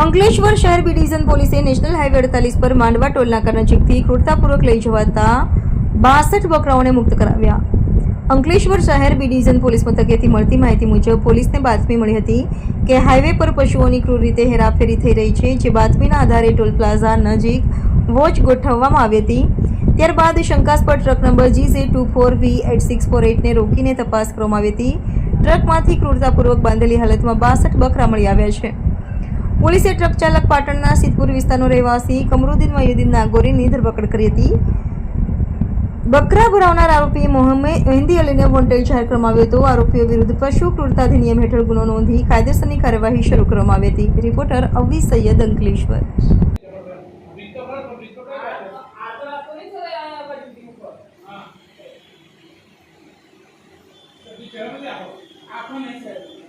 અંકલેશ્વર શહેર B division પોલીસે national highway અડતાલીસ પર માંડવા ટોલનાકા નજીકથી ક્રૂરતાપૂર્વક લઈ જવાતા બાસઠ બકરાઓને મુક્ત કરાવ્યા. અંકલેશ્વર શહેર બી ડિવિઝન પોલીસ મથકેથી મળતી માહિતી મુજબ પોલીસને બાતમી મળી હતી કે હાઈવે પર પશુઓની ક્રૂર રીતે હેરાફેરી થઈ રહી છે, જે બાતમીના આધારે ટોલ પ્લાઝા નજીક વોચ ગોઠવવામાં આવી હતી. ત્યારબાદ શંકાસ્પદ truck number G J two four V eight six four એટને રોકીને તપાસ કરવામાં આવી હતી. ટ્રકમાંથી ક્રૂરતાપૂર્વક બાંધેલી હાલતમાં બાસઠ બકરા મળી આવ્યા છે. પોલીસે ટ્રક ચાલક પાટણના સિદ્ધપુર વિસ્તારનો રહેવાસી કમરુદ્દીન મયુદ્દીન નાગોરીની ધરપકડ કરી હતી. બકરા ભરાવનાર આરોપી મહેંદી અલીને વોન્ટેડ જાહેર કરવામાં આવ્યો હતો. આરોપીઓ વિરુદ્ધ પશુ ક્રૂરતા અધિનિયમ હેઠળ ગુનો નોંધી કાયદેસરની કાર્યવાહી શરૂ કરવામાં આવી હતી. રિપોર્ટર અવી સૈયદ અંકલેશ્વર. આખો